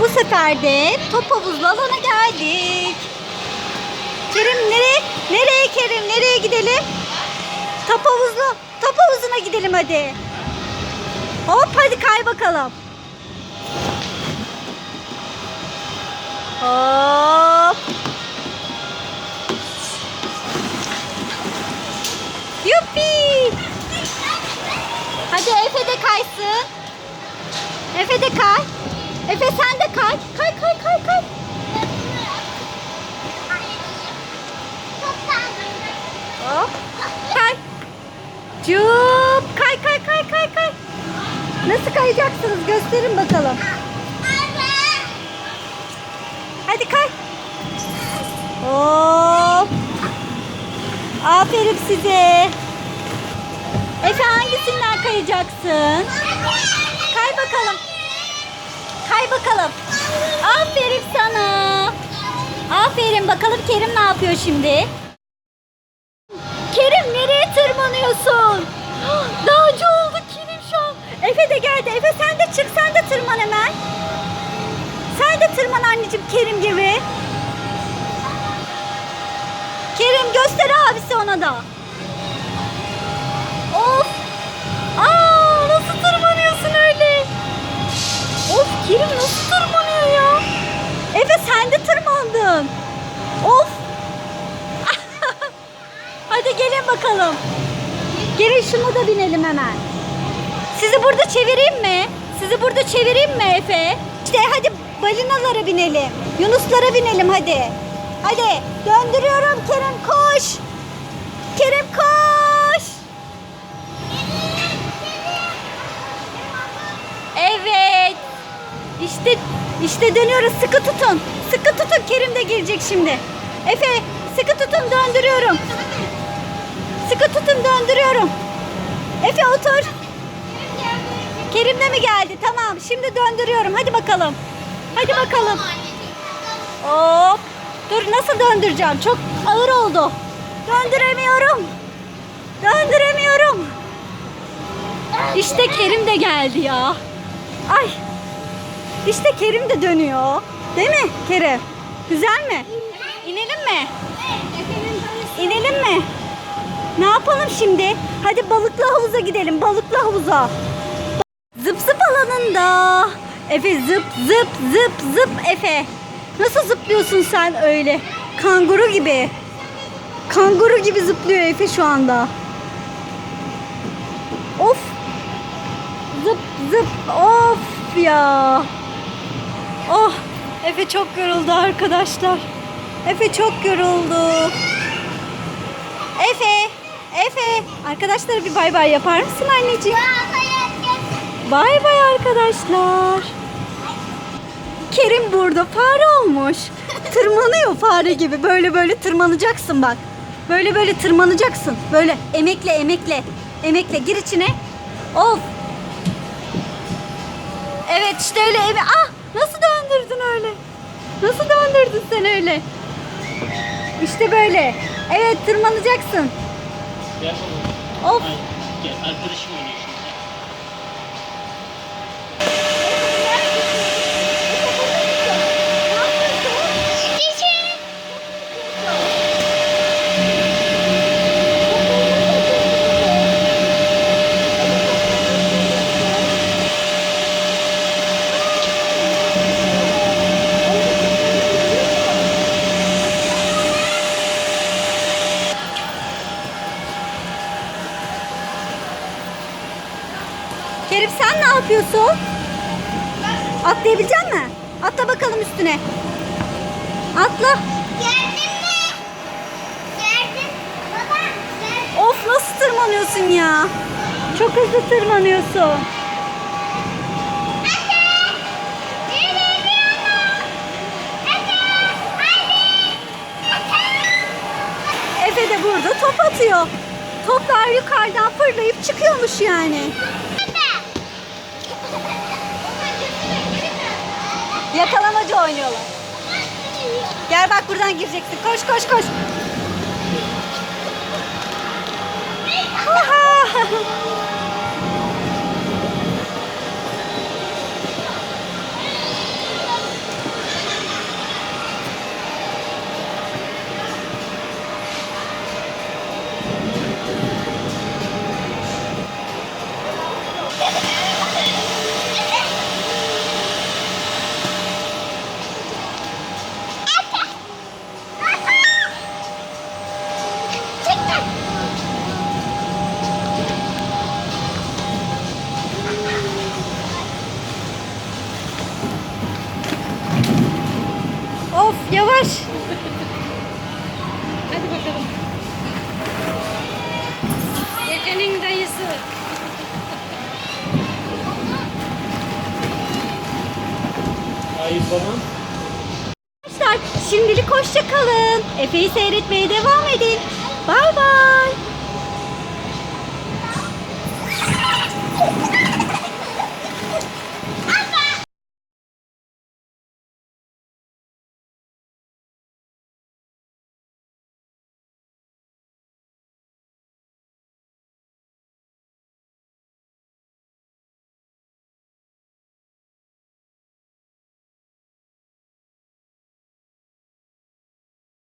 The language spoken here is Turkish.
Bu sefer de top havuzlu alana geldik. Kerim nereye? Nereye Kerim? Nereye gidelim? Top havuzlu. Top havuzuna gidelim hadi. Hop hadi kay bakalım. Hop. Yuppi. Hadi Efe de kaysın. Efe de kay. Efe sen de kay. Kay kay kay kay. Hop. Kay. Cup. Kay kay kay kay kay. Nasıl kayacaksınız gösterin bakalım. Hadi kay. Hop. Aferin size. Efe hangisinden kayacaksın? Kay bakalım. Bakalım. Aferin sana. Aferin bakalım Kerim ne yapıyor şimdi? Kerim nereye tırmanıyorsun? Dağcı oldu Kerim şu an. Efe de geldi. Efe sen de çık sen de tırman hemen. Sen de tırman anneciğim Kerim gibi. Kerim göster abisi ona da. Of. Aa nasıl tırmanıyorsun öyle? Of Kerim? Efe sen de tırmandın. Of. Hadi gelin bakalım. Gelin şuna da binelim hemen. Sizi burada çevireyim mi? Sizi burada çevireyim mi Efe? İşte hadi balinalara binelim. Yunuslara binelim hadi. Hadi döndürüyorum Kerem koş. Kerem koş. Evet. İşte işte dönüyoruz. Sıkı tutun. Sıkı tutun. Kerim de gelecek şimdi. Efe sıkı tutun döndürüyorum. Sıkı tutun döndürüyorum. Efe otur. Kerim de mi geldi? Tamam. Şimdi döndürüyorum. Hadi bakalım. Hadi bakalım. Hop. Dur nasıl döndüreceğim? Çok ağır oldu. Döndüremiyorum. Döndüremiyorum. İşte Kerim de geldi ya. Ay. İşte Kerim de dönüyor. Değil mi Kerim? Güzel mi? İnelim mi? İnelim mi? Ne yapalım şimdi? Hadi balıklı havuza gidelim. Balıklı havuza. Zıp zıp alanında. Efe zıp zıp zıp zıp Efe. Nasıl zıplıyorsun sen öyle? Kanguru gibi. Kanguru gibi zıplıyor Efe şu anda. Of. Zıp zıp of ya. Oh. Efe çok yoruldu arkadaşlar. Efe çok yoruldu. Efe. Efe. Arkadaşlara bir bay bay yapar mısın anneciğim? Bay bay arkadaşlar. Kerim burada fare olmuş. Tırmanıyor fare gibi. Böyle böyle tırmanacaksın bak. Böyle böyle tırmanacaksın. Böyle emekle emekle. Emekle gir içine. Of. Evet işte öyle eve. Ah nasıl döndürdün öyle? Nasıl döndürdün sen öyle? İşte böyle. Evet tırmanacaksın. Gel. Of. Gel arkadaşım oynuyor şimdi. Kerim sen ne yapıyorsun? Atlayabilecek misin? Atla bakalım üstüne. Atla. Of nasıl tırmanıyorsun ya? Çok hızlı tırmanıyorsun. Efe de burada top atıyor. Toplar yukarıdan fırlayıp çıkıyormuş yani. Yakalamacı oynuyorlar. Gel bak buradan gireceksin. Koş koş koş. Of yavaş. Hadi bakalım. Efe'nin dayısı. Hayır babam. Arkadaşlar şimdilik hoşça kalın. Efe'yi seyretmeye devam edin. Bay bay.